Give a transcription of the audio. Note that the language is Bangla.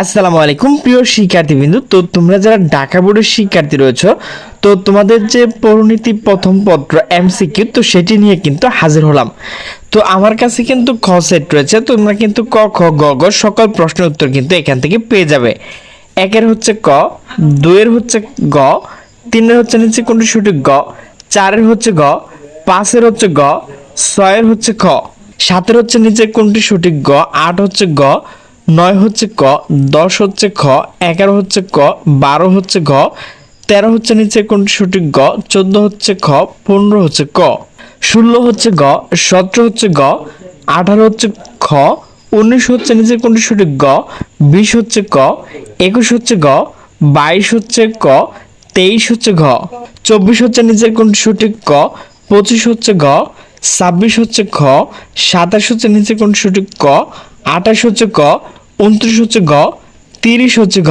আসসালামু আলাইকুম, প্রিয় শিক্ষার্থীবৃন্দু। তো তোমরা যারা ঢাকা বোর্ডের শিক্ষার্থী রয়েছো, তো তোমাদের যে পরিণতি প্রথম পত্র এমসিকিউ, তো সেটি নিয়ে কিন্তু হাজির হলাম। তো আমার কাছে কিন্তু খ সেট রয়েছে, তোমরা কিন্তু ক, খ, গ গ সকল প্রশ্নের উত্তর কিন্তু এখান থেকে পেয়ে যাবে। একের হচ্ছে ক, দুইয়ের হচ্ছে গ, তিনের হচ্ছে নিচে কোনটি সঠিক গ, চারের হচ্ছে গ, পাঁচের হচ্ছে গ, ছয়ের হচ্ছে খ, সাতের হচ্ছে নিচে কোনটি সঠিক গ, আট হচ্ছে গ নয় হচ্ছে ক, দশ হচ্ছে খ, এগারো হচ্ছে ক, বারো হচ্ছে ঘ, তেরো হচ্ছে নিচে কোনটি সঠিক গ, চোদ্দ হচ্ছে খ, পনেরো হচ্ছে ক। ষোলো হচ্ছে গ, সতেরো হচ্ছে গ, আঠারো হচ্ছে খ, উনিশ হচ্ছে নিচে কোনটি সঠিক গ, বিশ হচ্ছে ক, একুশ হচ্ছে গ, বাইশ হচ্ছে ক, তেইশ হচ্ছে ঘ। চব্বিশ হচ্ছে নিচের কোনটি সঠিক ক, পঁচিশ হচ্ছে গ ছাব্বিশ হচ্ছে খ, সাতাশ হচ্ছে নিচে কোনটি সঠিক ক, আঠাশ হচ্ছে ক উনত্রিশ হচ্ছে গ তিরিশ হচ্ছে ঘ।